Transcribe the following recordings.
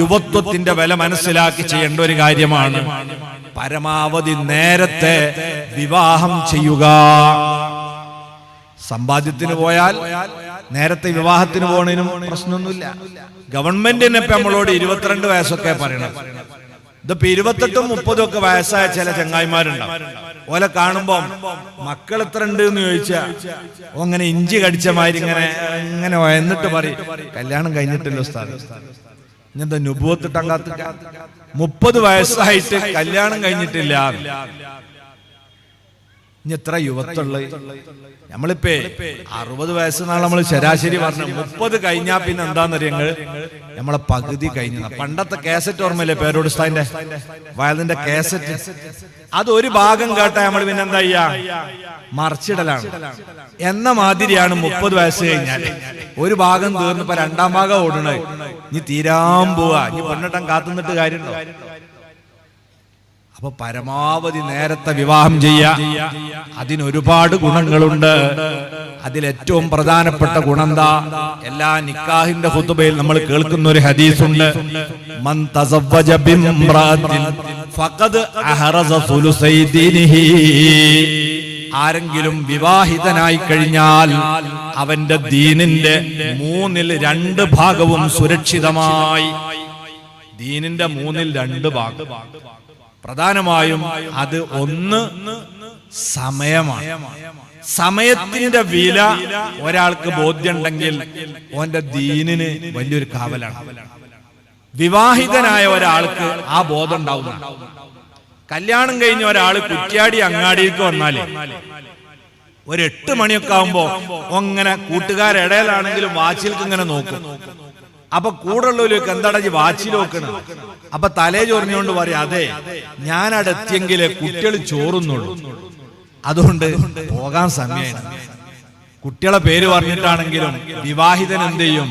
യുവത്വത്തിന്റെ വില മനസ്സിലാക്കി ചെയ്യേണ്ട ഒരു കാര്യമാണ്. പരമാവധി നേരത്തെ വിവാഹം ചെയ്യുക. സമ്പാദ്യത്തിന് പോയാൽ നേരത്തെ വിവാഹത്തിന് പോണതിനും പ്രശ്നമൊന്നുമില്ല. ഗവൺമെന്റിനെ ഇപ്പൊ നമ്മളോട് ഇരുപത്തിരണ്ട് വയസ്സൊക്കെ പറയണം. ഇതിപ്പോ ഇരുപത്തെട്ടും മുപ്പതും ഒക്കെ വയസ്സായ ചില ചങ്ങായിമാരുണ്ടാവും. ഓലെ കാണുമ്പോ മക്കൾ എത്ര ഉണ്ട് എന്ന് ചോദിച്ചാ അങ്ങനെ ഇഞ്ചി കടിച്ച മാതിരി ഇങ്ങനെ ഇങ്ങനെ എന്നിട്ട് പറയും കല്യാണം കഴിഞ്ഞിട്ടില്ല സ്ഥാനം ഇങ്ങനത്തെ നുപത്തിട്ടങ്ങാത്ത മുപ്പത് വയസ്സായിട്ട് കല്യാണം കഴിഞ്ഞിട്ടില്ല. ഇനി എത്ര യുവത്തുള്ള നമ്മളിപ്പേ അറുപത് വയസ്സെന്നാണ് നമ്മൾ ശരാശരി പറഞ്ഞത് മുപ്പത് കഴിഞ്ഞാ പിന്നെ എന്താന്നറിയങ്ങൾ നമ്മളെ പകുതി കഴിഞ്ഞ. പണ്ടത്തെ കാസറ്റ് ഓർമ്മയില്ലേ പേരോട് സ്ഥാന്റെ വയലിന്റെ കാസറ്റ് അത് ഒരു ഭാഗം കേട്ടാ നമ്മൾ പിന്നെ എന്താ ചെയ്യാ? മറിച്ചിടലാണ്. എന്ന മാതിരിയാണ് മുപ്പത് വയസ്സ് കഴിഞ്ഞാൽ ഒരു ഭാഗം തീർന്നപ്പോ രണ്ടാം ഭാഗം ഓടണേ ഇനി തീരാൻ പോവാ. ഇനി പൊന്നിട്ടം കാത്തുനിന്നിട്ട് കാര്യമുണ്ടോ? അപ്പൊ പരമാവധി നേരത്തെ വിവാഹം ചെയ്യാ. അതിനൊരുപാട് ഗുണങ്ങളുണ്ട്. അതിലേറ്റവും പ്രധാനപ്പെട്ട ഗുണന്താ? എല്ലാ നിക്കാഹിന്റെ ഹുതുബയിൽ നമ്മൾ കേൾക്കുന്ന ഒരു ഹദീസുണ്ട് ആരെങ്കിലും വിവാഹിതനായി കഴിഞ്ഞാൽ അവന്റെ ദീനിന്റെ മൂന്നിൽ രണ്ട് ഭാഗവും സുരക്ഷിതമായി. ദീനിന്റെ മൂന്നിൽ രണ്ട് ഭാഗം. പ്രധാനമായും അത് ഒന്ന് സമയമാണ്. സമയത്തിന്റെ വില ഒരാൾക്ക് ബോധ്യമുണ്ടെങ്കിൽ ഓന്റെ ദീനിന് വലിയൊരു കാവലാണ്. വിവാഹിതനായ ഒരാൾക്ക് ആ ബോധം ഉണ്ടാവുന്ന കല്യാണം കഴിഞ്ഞ ഒരാൾ കുറ്റ്യാടി അങ്ങാടിക്ക് വന്നാലേ ഒരു എട്ട് മണിയൊക്കെ ആവുമ്പോ അങ്ങനെ കൂട്ടുകാരിടയിലാണെങ്കിലും വാച്ചിൽക്ക് ഇങ്ങനെ നോക്കും. അപ്പൊ കൂടുള്ളവരൊക്കെ എന്താടാ വാച്ചി നോക്കണം? അപ്പൊ തലേ ചൊറിഞ്ഞുകൊണ്ട് പറയാം അതെ എത്തിയെങ്കിലേ കുട്ടികൾ ചോറുന്നുള്ളൂ. അതുകൊണ്ട് പോകാൻ സമയമാണ് കുട്ടികളെ പേര് പറഞ്ഞിട്ടാണെങ്കിലും വിവാഹിതൻ എന്ത് ചെയ്യും?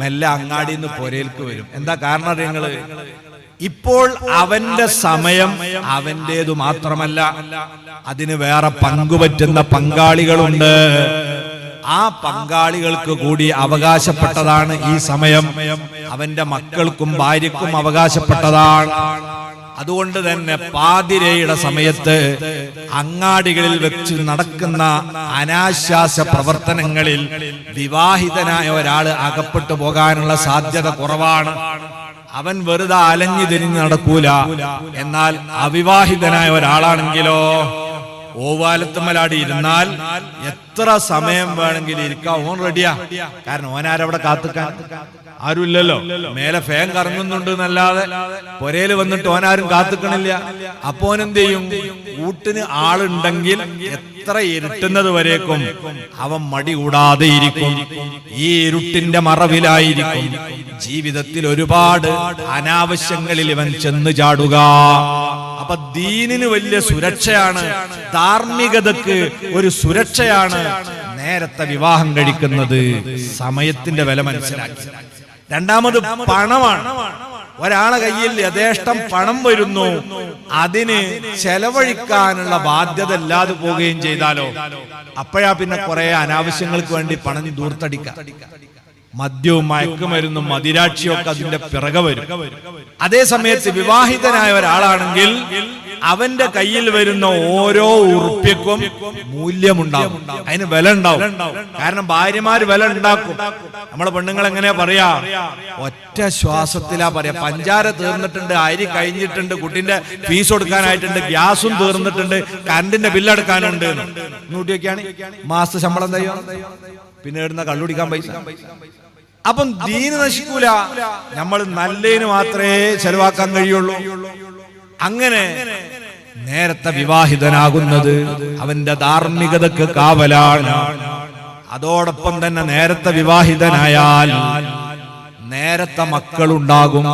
മെല്ലെ അങ്ങാടി നിന്ന് പൊരയിൽക്ക് വരും. എന്താ കാരണം അറിയങ്ങൾ? ഇപ്പോൾ അവന്റെ സമയം അവന്റേതു മാത്രമല്ല അതിന് വേറെ പങ്കുപറ്റുന്ന പങ്കാളികളുണ്ട്. ആ പങ്കാളികൾക്ക് കൂടി അവകാശപ്പെട്ടതാണ് ഈ സമയം. അവന്റെ മക്കൾക്കും ഭാര്യക്കും അവകാശപ്പെട്ടതാണ്. അതുകൊണ്ട് തന്നെ പാതിരയുടെ സമയത്ത് അങ്ങാടികളിൽ വെച്ച് നടക്കുന്ന അനാശാസ പ്രവർത്തനങ്ങളിൽ വിവാഹിതനായ ഒരാൾ അകപ്പെട്ടു പോകാനുള്ള സാധ്യത കുറവാണ്. അവൻ വെറുതെ അലഞ്ഞു തിരിഞ്ഞ് നടക്കൂല. എന്നാൽ അവിവാഹിതനായ ഒരാളാണെങ്കിലോ? ഓവാലത്തുമ്മലാടി ഇരുന്നാൽ എത്ര സമയം വേണമെങ്കിലും ഇരിക്കാം. ഓൻ റെഡിയാ. കാരണം ഓനാരവിടെ കാത്തുക്കാൻ? ആരുമില്ലല്ലോ. മേലെ ഫാൻ കറങ്ങുന്നുണ്ട് എന്നല്ലാതെ പൊരയിൽ വന്നിട്ട് ഓനാരും കാത്തുക്കണില്ല. അപ്പോ എന്ത് ചെയ്യും? കൂട്ടിന് ആളുണ്ടെങ്കിൽ എത്ര ഇരുട്ടുന്നത് വരേക്കും? അവൻ മടി കൂടാതെ ഇരിക്കും. ഈ ഇരുട്ടിന്റെ മറവിലായിരിക്കും. ജീവിതത്തിൽ ഒരുപാട് അനാവശ്യങ്ങളിൽ ഇവൻ ചെന്ന് ചാടുക. അപ്പൊ ദീനിന് വലിയ സുരക്ഷയാണ്. ധാർമ്മികതക്ക് ഒരു സുരക്ഷയാണ് നേരത്തെ വിവാഹം കഴിക്കുന്നത്. സമയത്തിന്റെ വില മനസ്സിലാക്കി. രണ്ടാമത് പണമാണ്. ഒരാളെ കയ്യിൽ യഥേഷ്ടം പണം വരുന്നു. അതിന് ചെലവഴിക്കാനുള്ള ബാധ്യത ഇല്ലാതെ പോവുകയും ചെയ്താലോ? അപ്പോഴാ പിന്നെ കുറെ അനാവശ്യങ്ങൾക്ക് വേണ്ടി പണം ദൂർത്തടിക്കാം മദ്യവും മയക്കുമരുന്നും മതിരാക്ഷിയും ഒക്കെ അതിന്റെ പിറകെ വരും. അതേ സമയത്ത് വിവാഹിതനായ ഒരാളാണെങ്കിൽ അവന്റെ കയ്യിൽ വരുന്ന ഓരോ ഉറുപ്പ്യക്കും മൂല്യമുണ്ടാവും. അതിന് വില ഉണ്ടാവും കാരണം ഭാര്യമാര് വില ഉണ്ടാക്കും നമ്മളെ പെണ്ണുങ്ങൾ എങ്ങനെയാ പറയാ? ഒറ്റ ശ്വാസത്തിലാ പറയാ. പഞ്ചാര തീർന്നിട്ടുണ്ട് അരി കഴിഞ്ഞിട്ടുണ്ട് കുട്ടിന്റെ ഫീസ് കൊടുക്കാനായിട്ടുണ്ട് ഗ്യാസും തീർന്നിട്ടുണ്ട് കറണ്ടിന്റെ ബില്ലടക്കാനുണ്ട് നൂറ്റിയൊക്കെയാണ് മാസ ശമ്പളം തയ്യോ പിന്നെ ഇടുന്ന കള്ളുടിക്കാൻ പൈസ. അപ്പം ദീന് നശിക്കൂല. നമ്മൾ നല്ലതിന് മാത്രമേ ചെലവാക്കാൻ കഴിയുള്ളൂ. അങ്ങനെ നേരത്തെ വിവാഹിതനാകുന്നത് അവന്റെ ധാർമ്മികതക്ക് കാവലാണ്. അതോടൊപ്പം തന്നെ നേരത്തെ വിവാഹിതനായാൽ നേരത്തെ മക്കളുണ്ടാകും.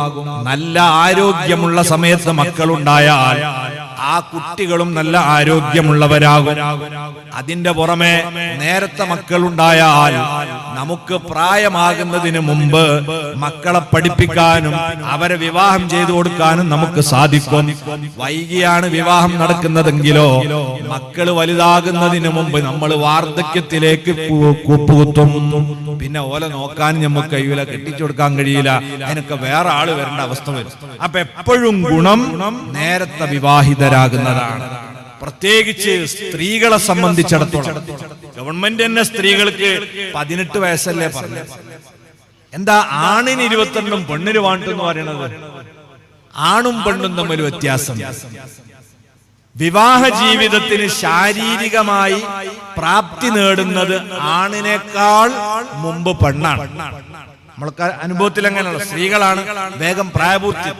നല്ല ആരോഗ്യമുള്ള സമയത്ത് മക്കളുണ്ടായാൽ ആ കുട്ടികളും നല്ല ആരോഗ്യമുള്ളവരാകും. അതിന്റെ പുറമെ നേരത്തെ മക്കളുണ്ടായാൽ നമുക്ക് പ്രായമാകുന്നതിന് മുമ്പ് മക്കളെ പഠിപ്പിക്കാനും അവരെ വിവാഹം ചെയ്തു കൊടുക്കാനും നമുക്ക് സാധിക്കും. വൈകിയാണ് വിവാഹം നടക്കുന്നതെങ്കിലോ മക്കൾ വലുതാകുന്നതിന് മുമ്പ് നമ്മൾ വാർദ്ധക്യത്തിലേക്ക് കൂപ്പുകുത്തും. പിന്നെ ഓലെ നോക്കാൻ നമുക്ക് കഴിയില്ല കെട്ടിച്ചു കൊടുക്കാൻ കഴിയില്ല. അതിനൊക്കെ വേറെ ആൾ വരേണ്ട അവസ്ഥ വരും. അപ്പൊ എപ്പോഴും ഗുണം നേരത്തെ വിവാഹിതരാകുന്നതാണ് പ്രത്യേകിച്ച് സ്ത്രീകളെ സംബന്ധിച്ചിടത്തോളം. ഗവൺമെന്റ് തന്നെ സ്ത്രീകൾക്ക് പതിനെട്ട് വയസ്സല്ലേ പറഞ്ഞു എന്താ ആണിന് ഇരുപത്തിരണ്ടും പെണ്ണിന് വാണ്ടു എന്ന് പറയണത് ആണും പെണ്ണും തമ്മിൽ വ്യത്യാസം. വിവാഹ ജീവിതത്തിന് ശാരീരികമായി പ്രാപ്തി നേടുന്നത് ആണിനേക്കാൾ മുമ്പ് പെണ്ണാണ്. നമ്മൾക്ക് അനുഭവത്തിൽ എങ്ങനെയാണ് സ്ത്രീകളാണ് വേഗം പ്രായപൂർത്തി.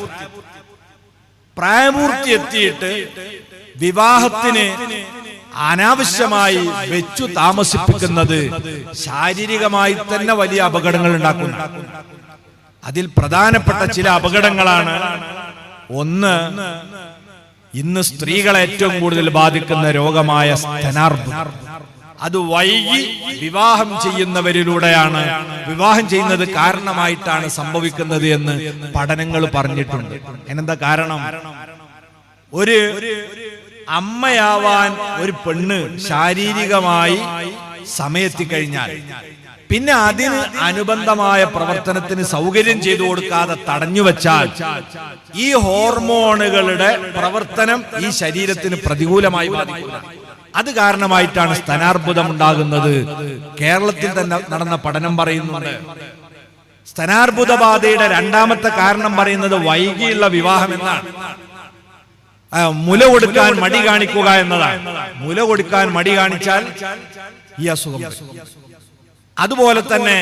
പ്രായപൂർത്തി എത്തിയിട്ട് വിവാഹത്തിന് അനാവശ്യമായി വെച്ചു താമസിപ്പിക്കുന്നത് ശാരീരികമായി തന്നെ വലിയ അപകടങ്ങൾ ഉണ്ടാക്കുന്നു അതിൽ പ്രധാനപ്പെട്ട ചില അപകടങ്ങളാണ്. ഒന്ന് ഇന്ന് സ്ത്രീകളെ ഏറ്റവും കൂടുതൽ ബാധിക്കുന്ന രോഗമായ സ്തനാർബുദം അത് വൈകി വിവാഹം ചെയ്യുന്നവരിലൂടെയാണ്. വിവാഹം ചെയ്യുന്നത് കാരണമായിട്ടാണ് സംഭവിക്കുന്നത് എന്ന് പഠനങ്ങൾ പറഞ്ഞിട്ടുണ്ട്. എന്നെന്താ കാരണം? ഒരു അമ്മയാവാൻ ഒരു പെണ്ണ് ശാരീരികമായി സമയെത്തിക്കഴിഞ്ഞാൽ പിന്നെ അതിന് അനുബന്ധമായ പ്രവർത്തനത്തിന് സൗകര്യം ചെയ്തു കൊടുക്കാതെ തടഞ്ഞു വെച്ചാൽ ഈ ഹോർമോണുകളുടെ പ്രവർത്തനം ഈ ശരീരത്തിന് പ്രതികൂലമായി ബാധിക്കുന്നു അത് കാരണമായിട്ടാണ് സ്തനാർബുദം ഉണ്ടാകുന്നത് കേരളത്തിൽ തന്നെ നടന്ന പഠനം പറയുന്നുണ്ട്. സ്തനാർബുദ ബാധയുടെ രണ്ടാമത്തെ കാരണം പറയുന്നത് വൈകിയുള്ള വിവാഹം എന്നാണ്. മുല കൊടുക്കാൻ മടി കാണിക്കുക എന്നതാണ്. മുല കൊടുക്കാൻ മടി കാണിച്ചാൽ ഈ അസുഖം. അതുപോലെ തന്നെ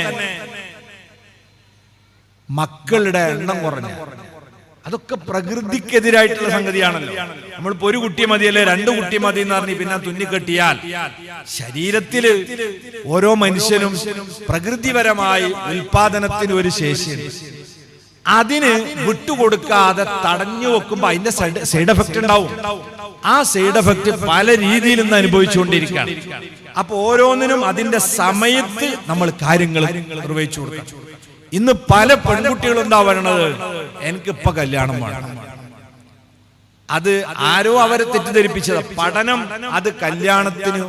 മക്കളുടെ എണ്ണം കുറഞ്ഞ അതൊക്കെ പ്രകൃതിക്കെതിരായിട്ടുള്ള സംഗതിയാണല്ലോ. നമ്മളിപ്പോ ഒരു കുട്ടി മതിയല്ലേ? രണ്ട് കുട്ടി മതി എന്ന് പറഞ്ഞ് പിന്നെ തുന്നിക്കെട്ടിയാൽ ശരീരത്തിൽ ഓരോ മനുഷ്യനും പ്രകൃതിപരമായി ഉൽപാദനത്തിന് ഒരു ശേഷിയുണ്ട്. അതിന് വിട്ടുകൊടുക്കാതെ തടഞ്ഞു വെക്കുമ്പോ അതിന്റെ സൈഡ് എഫക്റ്റ് ഉണ്ടാവും. ആ സൈഡ് എഫക്റ്റ് പല രീതിയിൽ നിന്ന് അനുഭവിച്ചുകൊണ്ടിരിക്കുകയാണ്. അപ്പൊ ഓരോന്നിനും അതിന്റെ സമയത്ത് നമ്മൾ കാര്യങ്ങൾ നിർവഹിച്ചു കൊടുക്കണം. ഇന്ന് പല പെൺകുട്ടികളും എന്താ പറയണത് എനിക്കിപ്പൊ കല്യാണം വേണം. അത് ആരോ അവരെ തെറ്റിദ്ധരിപ്പിച്ചത്. പഠനം അത് കല്യാണത്തിന്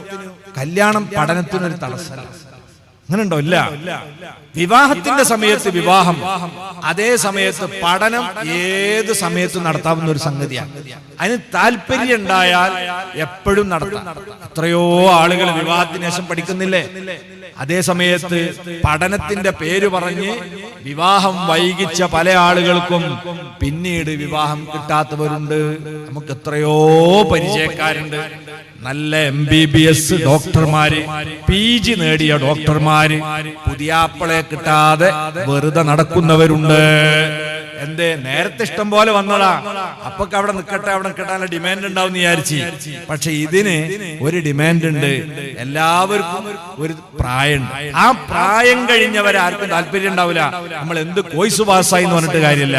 കല്യാണം പഠനത്തിനൊരു തടസ്സമല്ല അങ്ങനെയുണ്ടോ? ഇല്ല. വിവാഹത്തിന്റെ സമയത്ത് വിവാഹം. അതേ സമയത്ത് പഠനം ഏത് സമയത്തും നടത്താവുന്ന ഒരു സംഗതിയാണ്. അതിന് താല്പര്യം ഉണ്ടായാൽ എപ്പോഴും നടത്താം. എത്രയോ ആളുകൾ വിവാഹത്തിന് ശേഷം പഠിക്കുന്നില്ലേ? അതേ സമയത്ത് പഠനത്തിന്റെ പേര് പറഞ്ഞ് വിവാഹം വൈകിച്ച പല ആളുകൾക്കും പിന്നീട് വിവാഹം കിട്ടാത്തവരുണ്ട്. നമുക്ക് എത്രയോ പരിചയക്കാരുണ്ട്. നല്ല എം ബി ബി എസ് ഡോക്ടർമാര് പി ജി നേടിയ ഡോക്ടർമാര് പുതിയാപ്പളെ കിട്ടാതെ വെറുതെ നടക്കുന്നവരുണ്ട്. എന്തേ നേരത്തെ ഇഷ്ടം പോലെ വന്നതാ അപ്പൊക്കെ അവിടെ നിൽക്കട്ടെ അവിടെ നിൽക്കട്ടെ ഡിമാൻഡ് ഉണ്ടാവും വിചാരിച്ചു. പക്ഷെ ഇതിന് ഒരു ഡിമാൻഡ് ഉണ്ട്. എല്ലാവർക്കും ഒരു പ്രായമുണ്ട്. ആ പ്രായം കഴിഞ്ഞവരാർക്കും താല്പര്യം ഉണ്ടാവില്ല. നമ്മൾ എന്ത് കോഴ്സ് പാസ്സായി എന്ന് പറഞ്ഞിട്ട് കാര്യമില്ല.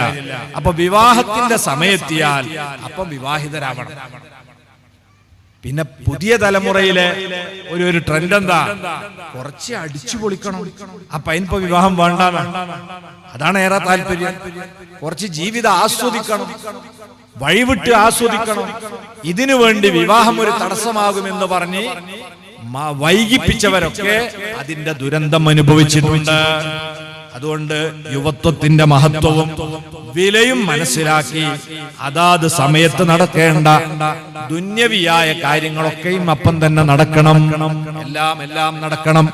അപ്പൊ വിവാഹത്തിന്റെ സമയത്തിയാൽ അപ്പൊ വിവാഹിതരാവണം. പിന്നെ പുതിയ തലമുറയിലെ ഒരു ഒരു ട്രെൻഡ് എന്താ? കുറച്ച് അടിച്ചു പൊളിക്കണം. അപ്പൊ അതിനിപ്പോ വിവാഹം വേണ്ട അതാണ് ഏറെ താല്പര്യം. കുറച്ച് ജീവിതം ആസ്വദിക്കണം. വഴിവിട്ട് ആസ്വദിക്കണം. ഇതിനു വേണ്ടി വിവാഹം ഒരു തടസ്സമാകുമെന്ന് പറഞ്ഞ് വൈകിപ്പിച്ചവരൊക്കെ അതിന്റെ ദുരന്തം അനുഭവിച്ചിട്ടുണ്ട്. അതുകൊണ്ട് യുവത്വത്തിന്റെ മഹത്വവും വിലയും മനസ്സിലാക്കി അതാത് സമയത്ത് നടക്കേണ്ട ദുന്യവിയായ കാര്യങ്ങളൊക്കെയും അപ്പം തന്നെ നടക്കണം. എല്ലാം എല്ലാം നടക്കണം.